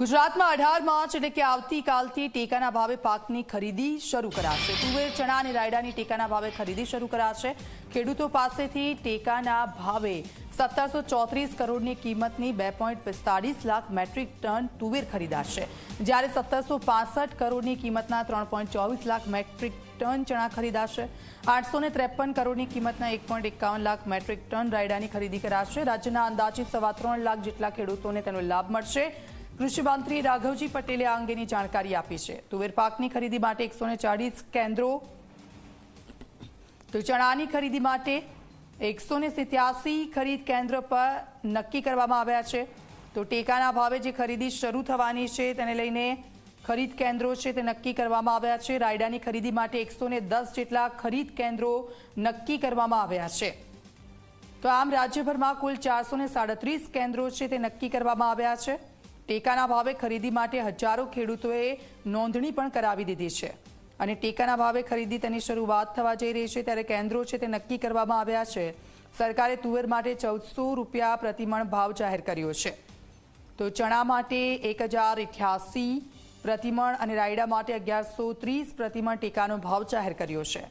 ગુજરાતમાં અઢાર માર્ચ એટલે કે આવતીકાલથી ટેકાના ભાવે પાકની ખરીદી શરૂ કરાશે. તુવેર, ચણા અને રાયડાની ટેકાના ભાવે ખરીદી શરૂ કરાશે. ખેડૂતો પાસેથી ટેકાના ભાવે સત્તરસો ચોત્રીસ કરોડની કિંમતની બે પોઈન્ટ પિસ્તાળીસ લાખ મેટ્રિક ટન તુવેર ખરીદાશે. જ્યારે સત્તરસો પાસઠ કરોડની કિંમતના ત્રણ ચોવીસ લાખ મેટ્રિક ટન ચણા ખરીદાશે. આઠસો ને ત્રેપન કરોડની કિંમતના એક પોઈન્ટ એકાવન લાખ મેટ્રિક ટન રાયડાની ખરીદી કરાશે. રાજ્યના અંદાજિત સવા ત્રણ લાખ જેટલા ખેડૂતોને તેનો લાભ મળશે. કૃષિમંત્રી રાઘવજી પટેલે આ અંગેની જાણકારી આપી છે. તુવેર પાકની ખરીદી માટે એકસો કેન્દ્રો તો ચણાની ખરીદી માટે એકસો ખરીદ કેન્દ્ર પર નક્કી કરવામાં આવ્યા છે. તો ટેકાના ભાવે જે ખરીદી શરૂ થવાની છે તેને લઈને ખરીદ કેન્દ્રો છે તે નક્કી કરવામાં આવ્યા છે. રાયડાની ખરીદી માટે એકસો જેટલા ખરીદ કેન્દ્રો નક્કી કરવામાં આવ્યા છે. તો આમ રાજ્યભરમાં કુલ ચારસો કેન્દ્રો છે તે નક્કી કરવામાં આવ્યા છે. ટેકાના ભાવે ખરીદી માટે હજારો ખેડૂતોએ નોંધણી પણ કરાવી દીધી છે. અને ટેકાના ભાવે ખરીદી તેની શરૂઆત થવા જઈ રહી છે ત્યારે કેન્દ્રો છે તે નક્કી કરવામાં આવ્યા છે. સરકારે તુવેર માટે ચૌદસો રૂપિયા પ્રતિમણ ભાવ જાહેર કર્યો છે. તો ચણા માટે એક હજાર અઠ્યાસી પ્રતિમણ અને રાયડા માટે અગિયારસો ત્રીસ પ્રતિમણ ટેકાનો ભાવ જાહેર કર્યો છે.